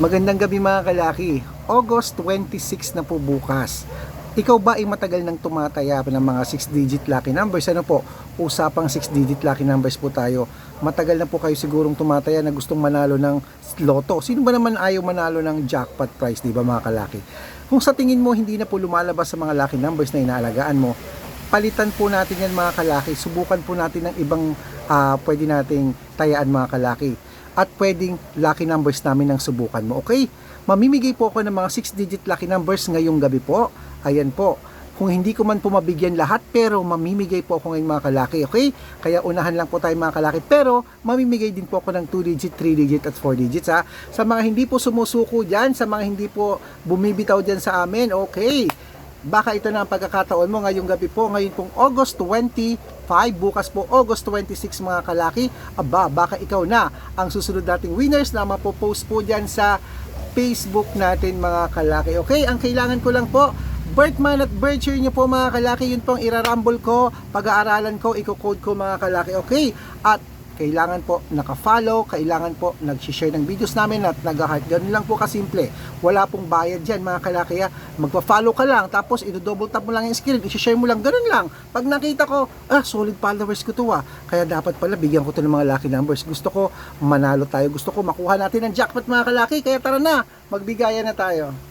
Magandang gabi mga kalaki. August 26 na po bukas. Ikaw ba ay matagal nang tumataya ng mga 6-digit lucky numbers? Ano po? Usapang 6-digit lucky numbers po tayo. Matagal na po kayo sigurong tumataya na gustong manalo ng loto. Sino ba naman ayaw manalo ng jackpot prize, di ba mga kalaki? Kung sa tingin mo hindi na po lumalabas sa mga lucky numbers na inaalagaan mo, palitan po natin yan mga kalaki. Subukan po natin ng ibang ah, pwede nating tayaan mga kalaki. At pwedeng lucky numbers namin ng subukan mo. Okay? Mamimigay po ako ng mga 6-digit lucky numbers ngayong gabi po. Ayan po. Kung hindi ko man po mabigyan lahat, pero mamimigay po ako ngayon mga kalaki, okay? Kaya unahan lang po tayo mga kalaki, pero mamimigay din po ako ng 2-digit, 3-digit at 4-digits ha. Sa mga hindi po sumusuko dyan, sa mga hindi po bumibitaw dyan sa amin, okay? Baka ito na ang pagkakataon mo ngayong gabi po, ngayon pong August 25, bukas po August 26 mga kalaki, aba, baka ikaw na ang susunod nating winners na mapopost po dyan sa Facebook natin mga kalaki. Okay, ang kailangan ko lang po, birth month at birth year nyo po mga kalaki, yun pong irarumble ko, pag-aaralan ko, i-code ko mga kalaki. Okay, at kailangan po naka-follow, kailangan po nag-share ng videos namin at nag-heart. Ganun lang po kasimple. Wala pong bayad dyan mga kalaki. ha. Magpa-follow ka lang, tapos i-double tap mo lang yung screen, i-share mo lang, ganun lang. Pag nakita ko, ah, solid followers ko to ah. Kaya dapat pala bigyan ko to ng mga lucky numbers. Gusto ko manalo tayo, gusto ko makuha natin ng jackpot mga kalaki. Kaya tara na, magbigayan na tayo.